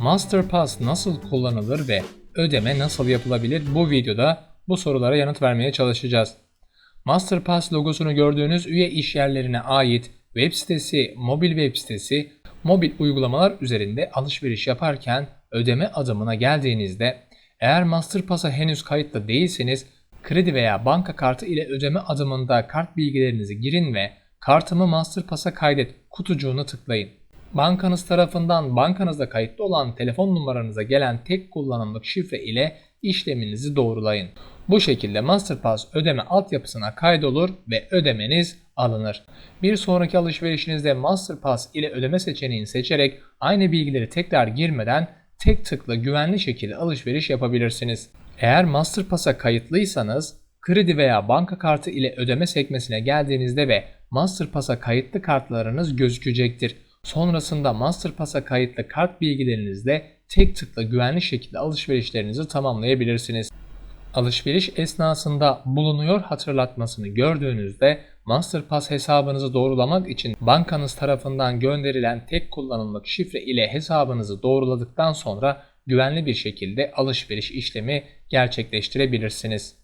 Masterpass nasıl kullanılır ve ödeme nasıl yapılabilir bu videoda bu sorulara yanıt vermeye çalışacağız. Masterpass logosunu gördüğünüz üye iş yerlerine ait web sitesi, mobil web sitesi, mobil uygulamalar üzerinde alışveriş yaparken ödeme adımına geldiğinizde eğer Masterpass'a henüz kayıtlı değilseniz kredi veya banka kartı ile ödeme adımında kart bilgilerinizi girin ve kartımı Masterpass'a kaydet kutucuğunu tıklayın. Bankanız tarafından bankanızda kayıtlı olan telefon numaranıza gelen tek kullanımlık şifre ile işleminizi doğrulayın. Bu şekilde Masterpass ödeme altyapısına kaydolur ve ödemeniz alınır. Bir sonraki alışverişinizde Masterpass ile ödeme seçeneğini seçerek aynı bilgileri tekrar girmeden tek tıkla güvenli şekilde alışveriş yapabilirsiniz. Eğer Masterpass'a kayıtlıysanız kredi veya banka kartı ile ödeme sekmesine geldiğinizde ve Masterpass'a kayıtlı kartlarınız gözükecektir. Sonrasında Masterpass'a kayıtlı kart bilgilerinizle tek tıkla güvenli şekilde alışverişlerinizi tamamlayabilirsiniz. Alışveriş esnasında bulunuyor hatırlatmasını gördüğünüzde Masterpass hesabınızı doğrulamak için bankanız tarafından gönderilen tek kullanımlık şifre ile hesabınızı doğruladıktan sonra güvenli bir şekilde alışveriş işlemi gerçekleştirebilirsiniz.